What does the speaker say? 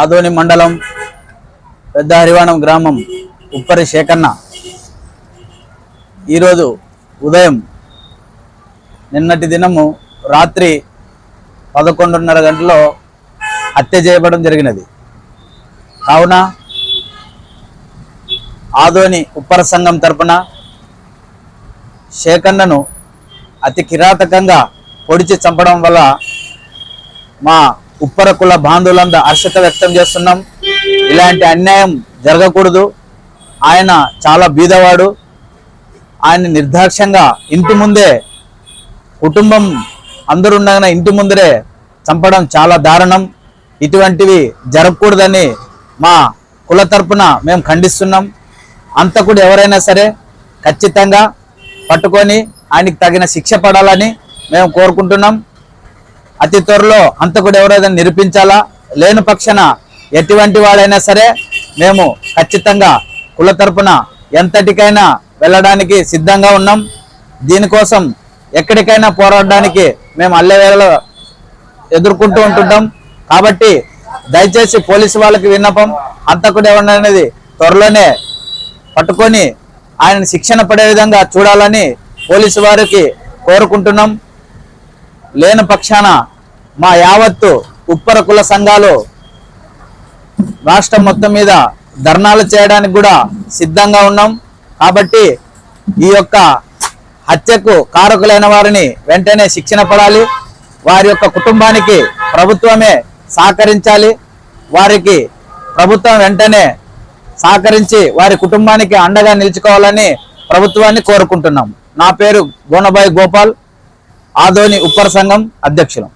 ఆదోని మండలం పెద్ద హరివాణం గ్రామం ఉప్పరి శేఖన్న. ఈరోజు ఉదయం నిన్నటి దినము రాత్రి పదకొండున్నర గంటలో హత్య చేయబడడం జరిగినది. కావున ఆదోని ఉప్పర సంఘం తరపున శేఖన్నను అతి కిరాతకంగా పొడిచి చంపడం వల్ల మా ఉప్పర కుల బాంధవులంతా హర్షత వ్యక్తం చేస్తున్నాం. ఇలాంటి అన్యాయం జరగకూడదు. ఆయన చాలా బీదవాడు. ఆయన నిర్దాక్ష్యంగా ఇంటి ముందే కుటుంబం అందరూ ఉండగానే ఇంటి ముందరే చంపడం చాలా దారుణం. ఇటువంటివి జరగకూడదని మా కుల తరపున మేము ఖండిస్తున్నాం. అంతకుడు ఎవరైనా సరే ఖచ్చితంగా పట్టుకొని ఆయనకి తగిన శిక్ష పడాలని మేము కోరుకుంటున్నాం. అతి త్వరలో అంతకుడు ఎవరైనా నిరూపించాలా? లేని పక్షాన ఎటువంటి వాడైనా సరే మేము ఖచ్చితంగా కుల తరపున ఎంతటికైనా వెళ్ళడానికి సిద్ధంగా ఉన్నాం. దీనికోసం ఎక్కడికైనా పోరాడడానికి మేము అల్లెవేళలో ఎదుర్కొంటూ ఉంటుంటాం. కాబట్టి దయచేసి పోలీసు వాళ్ళకి విన్నపం అంతకుడు ఎవరనేది త్వరలోనే పట్టుకొని ఆయన శిక్షణ పడే విధంగా చూడాలని పోలీసు వారికి కోరుకుంటున్నాం. లేని పక్షాన మా యావత్తు ఉప్పర కుల సంఘాలు రాష్ట్రం మొత్తం మీద ధర్నాలు చేయడానికి కూడా సిద్ధంగా ఉన్నాం. కాబట్టి ఈ యొక్క హత్యకు కారకులైన వారిని వెంటనే శిక్షణ పడాలి. వారి యొక్క కుటుంబానికి ప్రభుత్వమే సహకరించాలి. వారికి ప్రభుత్వం వెంటనే సహకరించి వారి కుటుంబానికి అండగా నిలుచుకోవాలని ప్రభుత్వాన్ని కోరుకుంటున్నాం. నా పేరు గోనబాయి గోపాల్ ఆదోని ఉప్పర సంఘం అధ్యక్షులం.